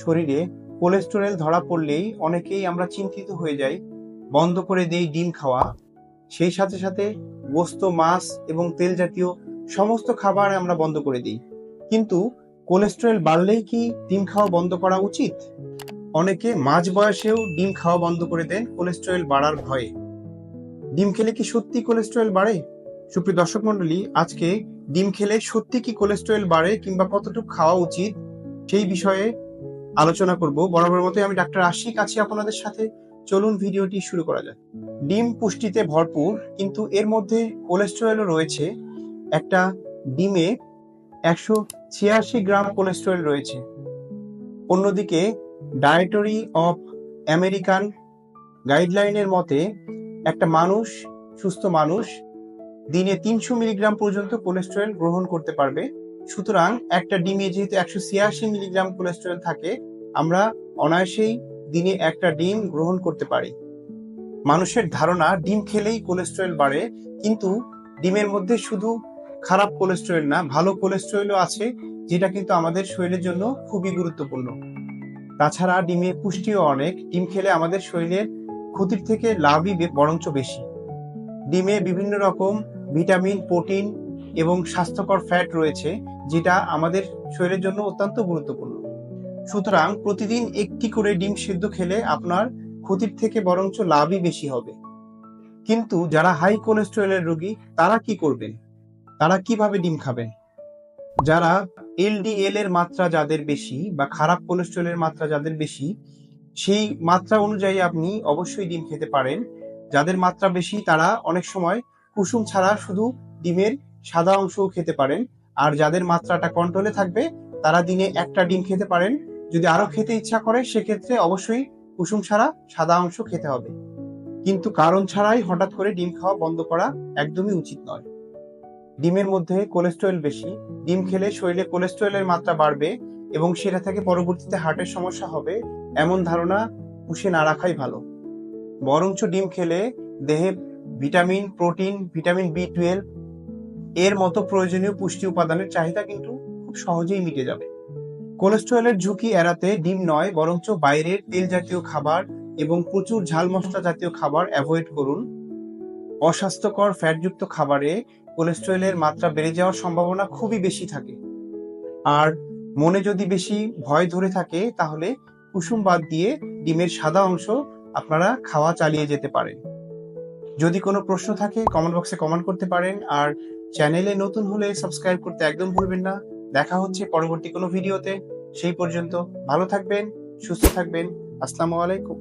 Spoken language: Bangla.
শরীরে কোলেস্টেরল ধরা পড়লেই অনেকেই আমরা চিন্তিত হয়ে যাই। বন্ধ করে দেই ডিম খাওয়া। সেই সাথে সাথে গোস্ত, মাছ এবং তেল জাতীয় সমস্ত খাবার আমরা বন্ধ করে দিই। কিন্তু কোলেস্টেরল বাড়লেই কি ডিম খাওয়া বন্ধ করা উচিত? অনেকে মাঝ বয়সেও ডিম খাওয়া বন্ধ করে দেন কোলেস্টেরল বাড়ার ভয়ে। ডিম খেলে কি সত্যি কোলেস্টেরল বাড়ে? সুপ্রিয় দর্শক মন্ডলী আজকে ডিম খেলে সত্যি কি কোলেস্টেরল বাড়ে কিংবা কতটুকু খাওয়া উচিত সেই বিষয়ে আলোচনা করব। বরাবর মতোই আমি ডাক্তার আশিক আছি আপনাদের সাথে। চলুন ভিডিওটি শুরু করা যাক। ডিম পুষ্টিতে ভরপুর, কিন্তু এর মধ্যে কোলেস্টেরলও রয়েছে। একটা ডিমে একশো ছিয়াশি গ্রাম কোলেস্টেরল রয়েছে। অন্যদিকে ডায়েটরি অফ আমেরিকান গাইডলাইনের মতে, একটা মানুষ, সুস্থ মানুষ, দিনে তিনশো মিলিগ্রাম পর্যন্ত কোলেস্টেরল গ্রহণ করতে পারবে। সুতরাং একটা ডিমে যেহেতু একশো ছিয়াশি মিলিগ্রাম কোলেস্টেরল থাকে, আমরা অনায়াসেই দিনে একটা ডিম গ্রহণ করতে পারি। মানুষের ধারণা, ডিম খেলেই কোলেস্টেরল বাড়ে, কিন্তু ডিমের মধ্যে শুধু খারাপ কোলেস্টেরল না, ভালো কোলেস্টেরলও আছে, যেটা কিন্তু আমাদের শরীরের জন্য খুবই গুরুত্বপূর্ণ। তাছাড়া ডিমে পুষ্টিও অনেক, ডিম খেলে আমাদের শরীরের ক্ষতির থেকে লাভই বরঞ্চ বেশি। ডিমে বিভিন্ন রকম ভিটামিন, প্রোটিন এবং স্বাস্থ্যকর ফ্যাট রয়েছে যেটা আমাদের শরীরের জন্য অত্যন্ত গুরুত্বপূর্ণ। সুতরাং প্রতিদিন একটি করে ডিম সিদ্ধ খেলে আপনার ক্ষতির থেকে বরঞ্চ লাভই বেশি হবে। কিন্তু যারা হাই কোলেস্টেরলের রোগী, তারা কি করবেন? তারা কীভাবে ডিম খাবেন? যারা এলডিএল এর মাত্রা যাদের বেশি বা খারাপ কোলেস্টেরলের মাত্রা যাদের বেশি, সেই মাত্রা অনুযায়ী আপনি অবশ্যই ডিম খেতে পারেন। যাদের মাত্রা বেশি, তারা অনেক সময় কুসুম ছাড়া শুধু ডিমের সাদা অংশও খেতে পারেন। আর যাদের মাত্রাটা কন্ট্রোলে থাকবে, তারা দিনে একটা ডিম খেতে পারেন। যদি আরও খেতে ইচ্ছা করে, সেক্ষেত্রে অবশ্যই কুসুম ছাড়া সাদা অংশ খেতে হবে। কিন্তু কারণ ছাড়াই হঠাৎ করে ডিম খাওয়া বন্ধ করা একদমই উচিত নয়। ডিমের মধ্যে কোলেস্টেরল বেশি, ডিম খেলে শরীরে কোলেস্টেরলের মাত্রা বাড়বে এবং সেটা থেকে পরবর্তীতে হার্টের সমস্যা হবে, এমন ধারণা পুষে না রাখাই ভালো। বরঞ্চ ডিম খেলে দেহে vitamin, protein, vitamin B twelve এর মতো প্রয়োজনীয় পুষ্টি উপাদানের চাহিদা কিন্তু খুব সহজেই মিটে যাবে। কোলেস্টেরলের ঝুঁকি এড়াতে ডিম নয়, বরঞ্চ বাইরের তেল জাতীয় খাবার এবং প্রচুর ঝাল মশলা জাতীয় খাবার অ্যাভয়েড করুন। অস্বাস্থ্যকর ফ্যাটযুক্ত খাবারে কোলেস্টেরলের মাত্রা বেড়ে যাওয়ার সম্ভাবনা খুবই বেশি থাকে। আর মনে যদি বেশি ভয় ধরে থাকে, তাহলে কুসুম বাদ দিয়ে ডিমের সাদা অংশ আপনারা খাওয়া চালিয়ে যেতে পারেন। যদি কোনো প্রশ্ন থাকে কমেন্ট বক্সে কমেন্ট করতে পারেন। আর চ্যানেলে নতুন হলে সাবস্ক্রাইব করতে একদম ভুলবেন না। দেখা হচ্ছে পরবর্তী কোনো ভিডিওতে সেই পর্যন্ত ভালো থাকবেন, সুস্থ থাকবেন। আসসালামু আলাইকুম।